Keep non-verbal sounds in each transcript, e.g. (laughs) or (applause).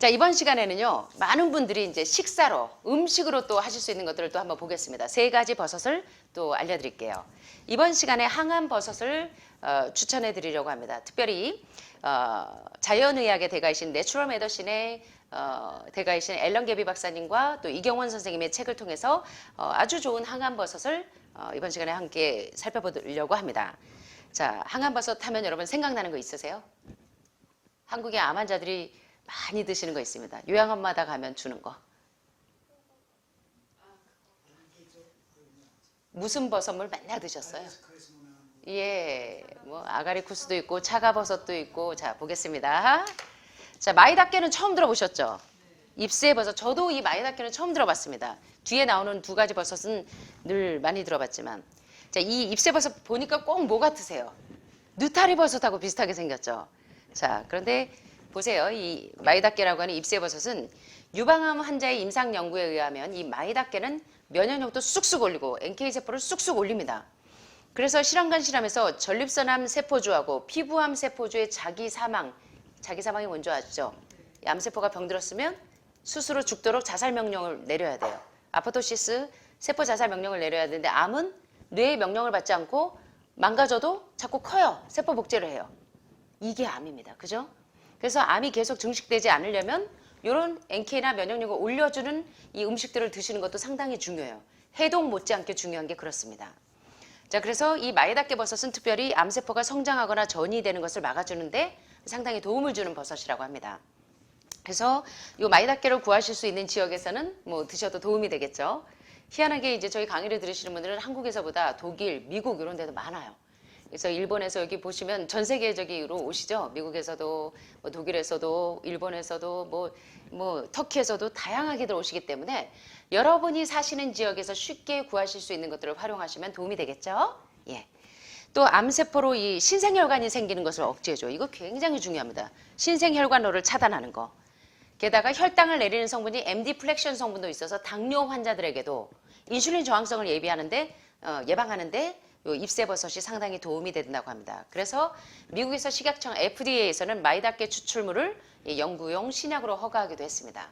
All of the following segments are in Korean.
자, 이번 시간에는요, 많은 분들이 이제 식사로, 음식으로 또 하실 수 있는 것들을 또 한번 보겠습니다. 세 가지 버섯을 또 알려드릴게요. 이번 시간에 항암 버섯을 어, 추천해 드리려고 합니다. 특별히 어, 자연의학의 대가이신 내추럴 메더신의 어, 대가이신 앨런 게비 박사님과 또 이경원 선생님의 책을 통해서 어, 아주 좋은 항암 버섯을 어, 이번 시간에 함께 살펴보려고 합니다. 자, 항암 버섯 하면 여러분 생각나는 거 있으세요? 한국의 암 환자들이 많이 드시는 거 있습니다. 요양원마다 가면 주는 거. 무슨 버섯물 맨날 드셨어요? 예, 뭐 아가리 쿠스도 있고 차가버섯도 있고 자 보겠습니다. 자 마이다케는 처음 들어보셨죠? 잎새 버섯 저도 이 마이다케는 처음 들어봤습니다. 뒤에 나오는 두 가지 버섯은 늘 많이 들어봤지만 자 이 잎새 버섯 보니까 꼭 뭐 같으세요? 느타리 버섯하고 비슷하게 생겼죠. 자 그런데 보세요. 이 마이다케라고 하는 잎새 버섯은 유방암 환자의 임상 연구에 의하면 이 마이다케는 면역력도 쑥쑥 올리고 NK 세포를 쑥쑥 올립니다. 그래서 실험관 실험에서 전립선암 세포주하고 피부암 세포주의 자기 사망, 자기 사망이 아시죠? 이 암세포가 병들었으면 스스로 죽도록 자살 명령을 내려야 돼요. 아포토시스 세포 자살 명령을 내려야 되는데 암은 뇌의 명령을 받지 않고 망가져도 자꾸 커요. 세포 복제를 해요. 이게 암입니다. 그죠? 그래서 암이 계속 증식되지 않으려면 이런 NK나 면역력을 올려주는 이 음식들을 드시는 것도 상당히 중요해요. 해독 못지않게 중요한 게 그렇습니다. 자, 그래서 이 마이다케 버섯은 특별히 암세포가 성장하거나 전이 되는 것을 막아주는데 상당히 도움을 주는 버섯이라고 합니다. 그래서 이 마이다케를 구하실 수 있는 지역에서는 뭐 드셔도 도움이 되겠죠. 희한하게 이제 저희 강의를 들으시는 분들은 한국에서보다 독일, 미국 이런 데도 많아요. 그래서 일본에서 여기 보시면 전 세계적으로 오시죠. 미국에서도 뭐 독일에서도 일본에서도 뭐, 뭐 터키에서도 다양하게들 오시기 때문에 여러분이 사시는 지역에서 쉽게 구하실 수 있는 것들을 활용하시면 도움이 되겠죠. 예. 또 암세포로 이 신생혈관이 생기는 것을 억제해줘. 이거 굉장히 중요합니다. 신생혈관로를 차단하는 거. 게다가 혈당을 내리는 성분이 MD 플렉션 성분도 있어서 당뇨 환자들에게도 인슐린 저항성을 예비하는데 어, 예방하는데 요 잎새버섯이 상당히 도움이 된다고 합니다. 그래서 미국에서 식약청 FDA에서는 마이다케 추출물을 이 연구용 신약으로 허가하기도 했습니다.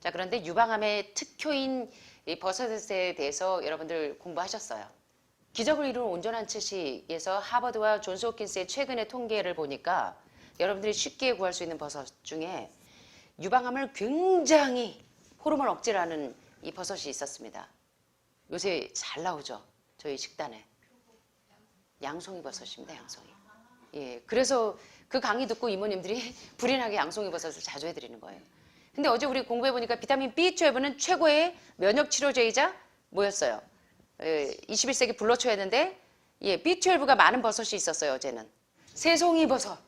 자 그런데 유방암의 특효인 이 버섯에 대해서 여러분들 공부하셨어요. 기적을 이룬 온전한 채식에서 하버드와 존스 홉킨스의 최근의 통계를 보니까 여러분들이 쉽게 구할 수 있는 버섯 중에 유방암을 굉장히 호르몬 억제를 하는 이 버섯이 있었습니다. 요새 잘 나오죠. 저희 식단에. 양송이 버섯입니다. 양송이. 예, 그래서 그 강의 듣고 이모님들이 (laughs) 불인하게 양송이 버섯을 자주 해드리는 거예요. 근데 어제 우리 공부해 보니까 비타민 B12는 최고의 면역 치료제이자 뭐였어요? 예, 21세기 불로초였는데 예, B12가 많은 버섯이 있었어요. 어제는 새송이 버섯.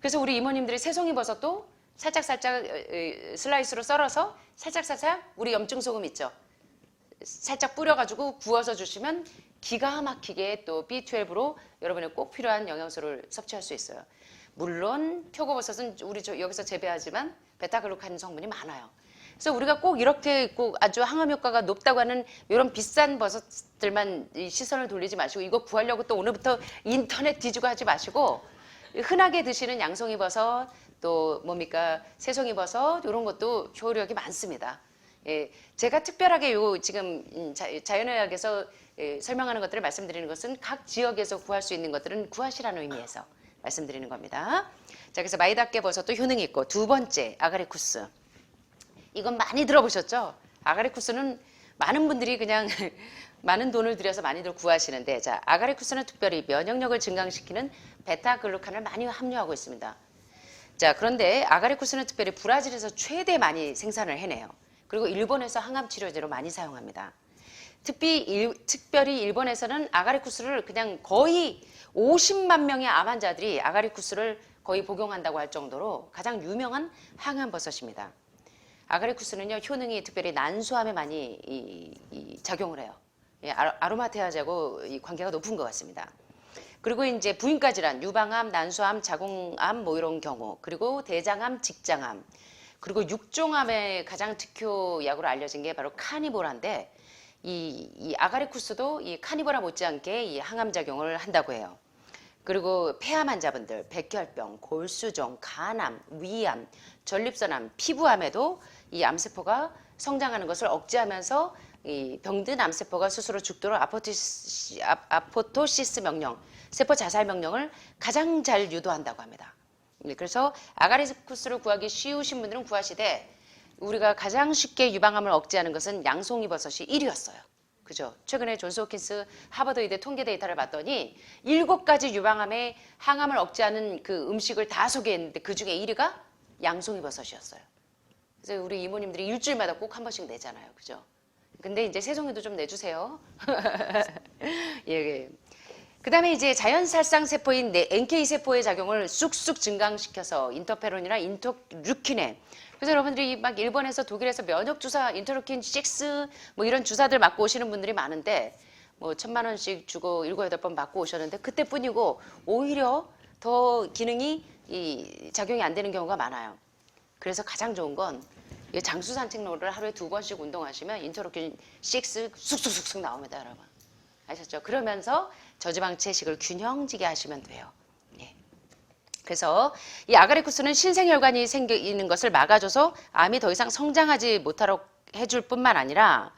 그래서 우리 이모님들이 새송이 버섯도 살짝 살짝 슬라이스로 썰어서 살짝 살짝 우리 염증 소금 있죠. 살짝 뿌려가지고 구워서 주시면 기가 막히게 또 B12로 여러분의 꼭 필요한 영양소를 섭취할 수 있어요. 물론 표고버섯은 우리 저 여기서 재배하지만 베타글루칸 성분이 많아요. 그래서 우리가 꼭 이렇게 꼭 아주 항암 효과가 높다고 하는 이런 비싼 버섯들만 이 시선을 돌리지 마시고 이거 구하려고 또 오늘부터 인터넷 뒤지고 하지 마시고 흔하게 드시는 양송이 버섯 또 뭡니까 새송이 버섯 이런 것도 효력이 많습니다. 예, 제가 특별하게 요 지금 음, 자, 자연의학에서 예, 설명하는 것들을 말씀드리는 것은 각 지역에서 구할 수 있는 것들은 구하시라는 의미에서 말씀드리는 겁니다. 자, 그래서 마이다케 버섯도 효능이 있고 두 번째 아가리쿠스. 이건 많이 들어보셨죠? 아가리쿠스는 많은 분들이 그냥 (laughs) 많은 돈을 들여서 많이들 구하시는데 자, 아가리쿠스는 특별히 면역력을 증강시키는 베타글루칸을 많이 함유하고 있습니다. 자, 그런데 아가리쿠스는 특별히 브라질에서 최대 많이 생산을 해내요. 그리고 일본에서 항암 치료제로 많이 사용합니다. 특히 일, 특별히 일본에서는 아가리쿠스를 그냥 거의 50만 명의 암 환자들이 아가리쿠스를 거의 복용한다고 할 정도로 가장 유명한 항암 버섯입니다. 아가리쿠스는요 효능이 특별히 난소암에 많이 이, 이 작용을 해요. 예, 아로마테아제하고 관계가 높은 것 같습니다. 그리고 이제 부인과 질환, 유방암, 난소암, 자궁암 뭐 이런 경우, 그리고 대장암, 직장암, 그리고 육종암의 가장 특효 약으로 알려진 게 바로 카니보라인데 이, 이 아가리쿠스도 이 카니보라 못지않게 이 항암 작용을 한다고 해요. 그리고 폐암 환자분들, 백혈병, 골수종, 간암, 위암, 전립선암, 피부암에도 이 암세포가 성장하는 것을 억제하면서 이 병든 암세포가 스스로 죽도록 아포토시, 아- 아포토시스 명령, 세포 자살 명령을 가장 잘 유도한다고 합니다. 네, 그래서 아가리쿠스를 구하기 쉬우신 분들은 구하시되 우리가 가장 쉽게 유방암을 억제하는 것은 양송이 버섯이 1위였어요. 그죠? 최근에 존스 호킨스 하버드 의대 통계 데이터를 봤더니 일곱 가지 유방암의 항암을 억제하는 그 음식을 다 소개했는데 그 중에 1위가 양송이 버섯이었어요. 그래서 우리 이모님들이 일주일마다 꼭 한 번씩 내잖아요. 그죠? 근데 이제 세종에도 좀 내주세요. (laughs) 예, 예. 그 다음에 이제 자연살상 세포인 내- NK 세포의 작용을 쑥쑥 증강시켜서 인터페론이나 인터루킨에 그래서 여러분들이 막 일본에서 독일에서 면역 주사 인터루킨 6뭐 이런 주사들 맞고 오시는 분들이 많은데 뭐 천만 원씩 주고 일곱 여덟 번 맞고 오셨는데 그때뿐이고 오히려 더 기능이 이 작용이 안 되는 경우가 많아요. 그래서 가장 좋은 건이 장수 산책로를 하루에 두 번씩 운동하시면 인터루킨 6 쑥쑥쑥쑥 나옵니다, 여러분. 아셨죠? 그러면서 저지방 채식을 균형지게 하시면 돼요. 예. 그래서 이 아가리쿠스는 신생혈관이 생기는 것을 막아줘서 암이 더 이상 성장하지 못하도록 해줄 뿐만 아니라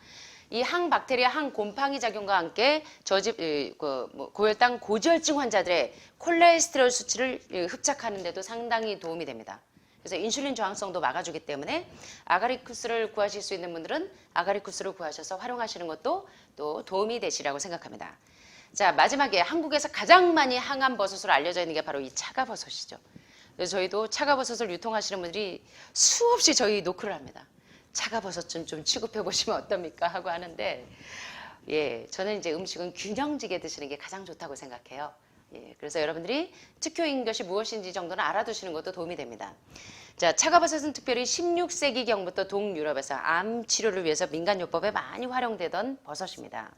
이 항박테리아 항곰팡이 작용과 함께 저집 이, 그, 뭐, 고혈당 고지혈증 환자들의 콜레스테롤 수치를 이, 흡착하는 데도 상당히 도움이 됩니다. 그래서 인슐린 저항성도 막아주기 때문에 아가리쿠스를 구하실 수 있는 분들은 아가리쿠스를 구하셔서 활용하시는 것도 또 도움이 되시라고 생각합니다. 자 마지막에 한국에서 가장 많이 항암 버섯으로 알려져 있는 게 바로 이 차가버섯이죠. 그래서 저희도 차가버섯을 유통하시는 분들이 수없이 저희 노크를 합니다. 차가버섯 좀, 좀 취급해 보시면 어떻습니까? 하고 하는데 예, 저는 이제 음식은 균형지게 드시는 게 가장 좋다고 생각해요. 예, 그래서 여러분들이 특효인 것이 무엇인지 정도는 알아두시는 것도 도움이 됩니다. 자, 차가버섯은 특별히 16세기경부터 동유럽에서 암 치료를 위해서 민간요법에 많이 활용되던 버섯입니다.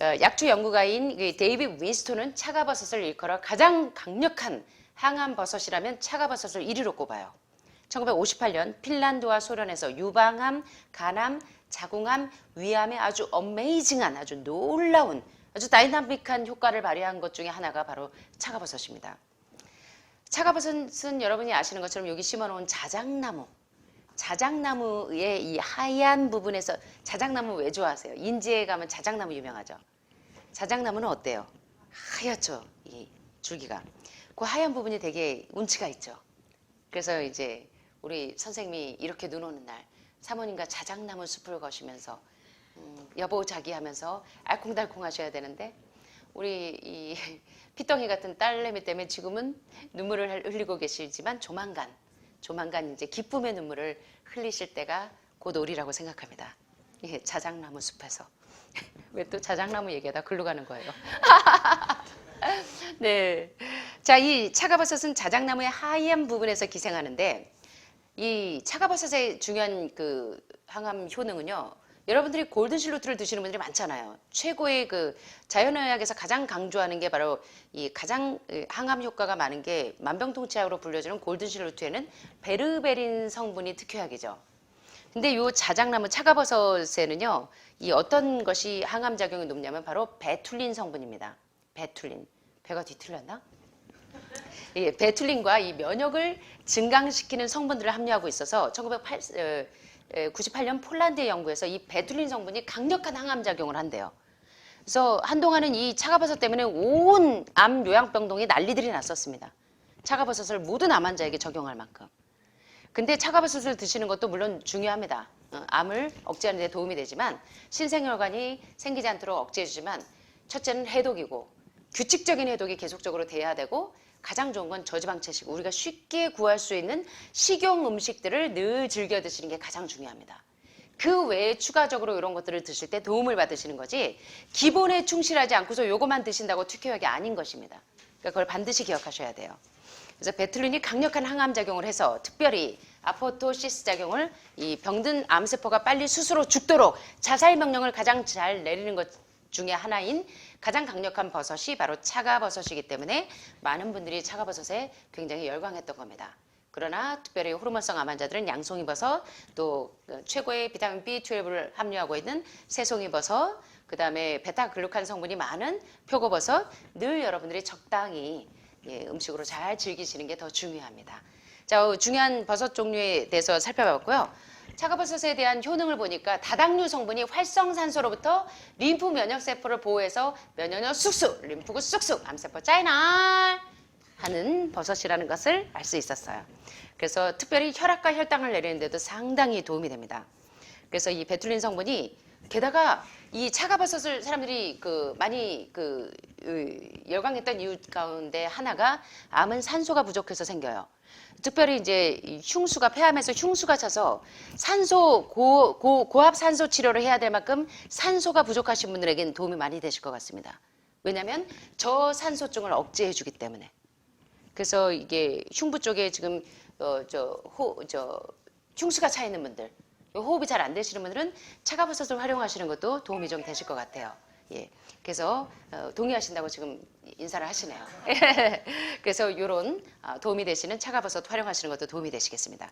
어, 약초 연구가인 그 데이빗 윈스톤은 차가버섯을 일컬어 가장 강력한 항암 버섯이라면 차가버섯을 1위로 꼽아요. 1958년 핀란드와 소련에서 유방암, 간암, 자궁암, 위암에 아주 어메이징한 아주 놀라운 아주 다이나믹한 효과를 발휘한 것 중에 하나가 바로 차가버섯입니다. 차가버섯은 여러분이 아시는 것처럼 여기 심어놓은 자작나무 자작나무의 이 하얀 부분에서 자작나무 왜 좋아하세요? 인제에 가면 자작나무 유명하죠. 자작나무는 어때요? 하얗죠, 이 줄기가. 그 하얀 부분이 되게 운치가 있죠. 그래서 이제 우리 선생님이 이렇게 눈 오는 날 사모님과 자작나무 숲을 거시면서 음, 여보 자기 하면서 알콩달콩 하셔야 되는데 우리 이 (laughs) 피덩이 같은 딸내미 때문에 지금은 눈물을 흘리고 계시지만 조만간 조만간 이제 기쁨의 눈물을 흘리실 때가 곧 오리라고 생각합니다. 예, 자작나무 숲에서 (laughs) 왜 또 자작나무 얘기하다 글로 가는 거예요. (laughs) 네. 자, 이 차가버섯은 자작나무의 하얀 부분에서 기생하는데 이 차가버섯의 중요한 그 항암 효능은요. 여러분들이 골든실루트를 드시는 분들이 많잖아요. 최고의 그 자연의학에서 가장 강조하는 게 바로 이 가장 그 항암 효과가 많은 게 만병통치약으로 불려지는 골든실루트에는 베르베린 성분이 특효약이죠. 근데 요 자작나무 차가버섯에는요, 이 어떤 것이 항암 작용이 높냐면 바로 베툴린 성분입니다. 베툴린. 배가 뒤틀렸나? 예, 베툴린과 이 면역을 증강시키는 성분들을 함유하고 있어서 1998년 폴란드의 연구에서 이 베툴린 성분이 강력한 항암 작용을 한대요. 그래서 한동안은 이 차가버섯 때문에 온 암 요양병동에 난리들이 났었습니다. 차가버섯을 모든 암 환자에게 적용할 만큼. 근데 차가버섯을 드시는 것도 물론 중요합니다. 어, 암을 억제하는 데 도움이 되지만 신생혈관이 생기지 않도록 억제해 주지만 첫째는 해독이고 규칙적인 해독이 계속적으로 돼야 되고 가장 좋은 건 저지방 채식 우리가 쉽게 구할 수 있는 식용 음식들을 늘 즐겨 드시는 게 가장 중요합니다. 그 외에 추가적으로 이런 것들을 드실 때 도움을 받으시는 거지 기본에 충실하지 않고서 요것만 드신다고 특효약이 아닌 것입니다. 그러니까 그걸 반드시 기억하셔야 돼요. 그래서 베툴린이 강력한 항암 작용을 해서 특별히 아포토시스 작용을 이 병든 암세포가 빨리 스스로 죽도록 자살 명령을 가장 잘 내리는 것 중에 하나인 가장 강력한 버섯이 바로 차가버섯이기 때문에 많은 분들이 차가버섯에 굉장히 열광했던 겁니다. 그러나 특별히 호르몬성 암 환자들은 양송이버섯 또 어, 최고의 비타민 B12를 함유하고 있는 새송이버섯 그 다음에 베타글루칸 성분이 많은 표고버섯 늘 여러분들이 적당히 예, 음식으로 잘 즐기시는 게 더 중요합니다. 자, 어, 중요한 버섯 종류에 대해서 살펴봤고요. 차가버섯에 대한 효능을 보니까 다당류 성분이 활성산소로부터 림프 면역세포를 보호해서 면역력 쑥쑥, 림프구 쑥쑥, 암세포 짜이날 하는 버섯이라는 것을 알 수 있었어요. 그래서 특별히 혈압과 혈당을 내리는데도 상당히 도움이 됩니다. 그래서 이 베툴린 성분이 게다가 이 차가버섯을 사람들이 그 많이 그 으, 열광했던 이유 가운데 하나가 암은 산소가 부족해서 생겨요. 특별히 이제 이 흉수가 폐암에서 흉수가 차서 산소 고, 고, 고압 산소 치료를 해야 될 만큼 산소가 부족하신 분들에게는 도움이 많이 되실 것 같습니다. 왜냐하면 저산소증을 억제해 주기 때문에. 그래서 이게 흉부 쪽에 지금 어, 어저호 저 흉수가 차 있는 분들, 호흡이 잘 안 되시는 분들은 차가버섯을 활용하시는 것도 도움이 좀 되실 것 같아요. 예. 그래서 어, 동의하신다고 지금 인사를 하시네요. (laughs) (laughs) 그래서 이런 도움이 되시는 차가버섯 활용하시는 것도 도움이 되시겠습니다.